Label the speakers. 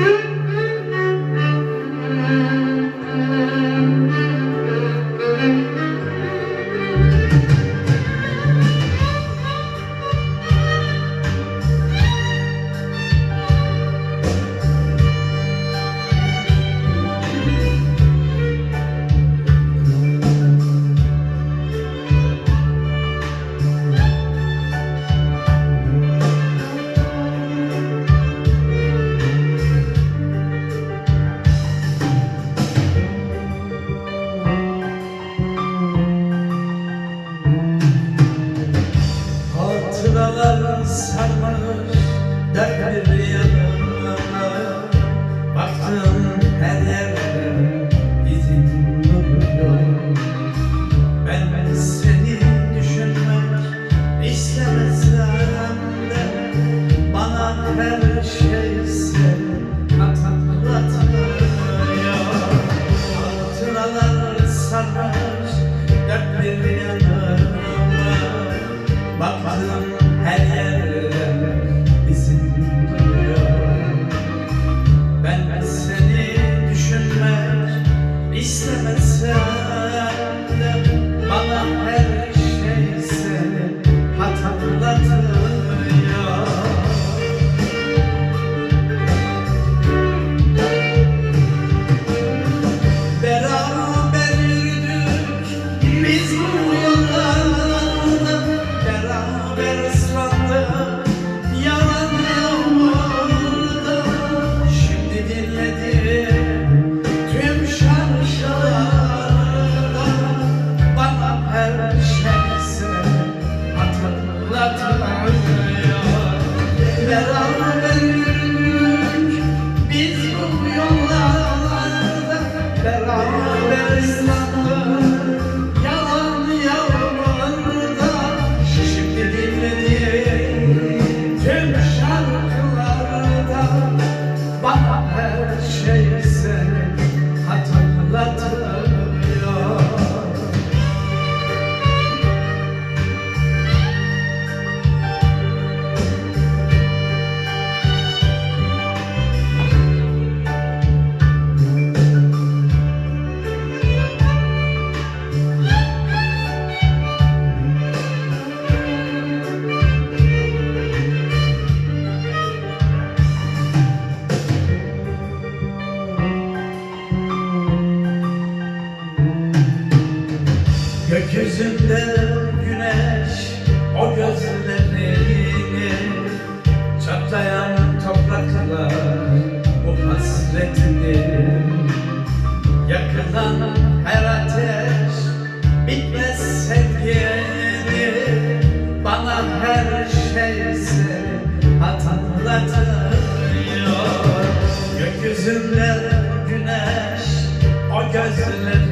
Speaker 1: Mm-hmm. Gökyüzünde güneş o gözlerini Çatlayan topraklar bu hasretini Yakılan her ateş bitmez sevgini Bana her şeyse hatırlatıyor Gökyüzünde güneş o gözlerini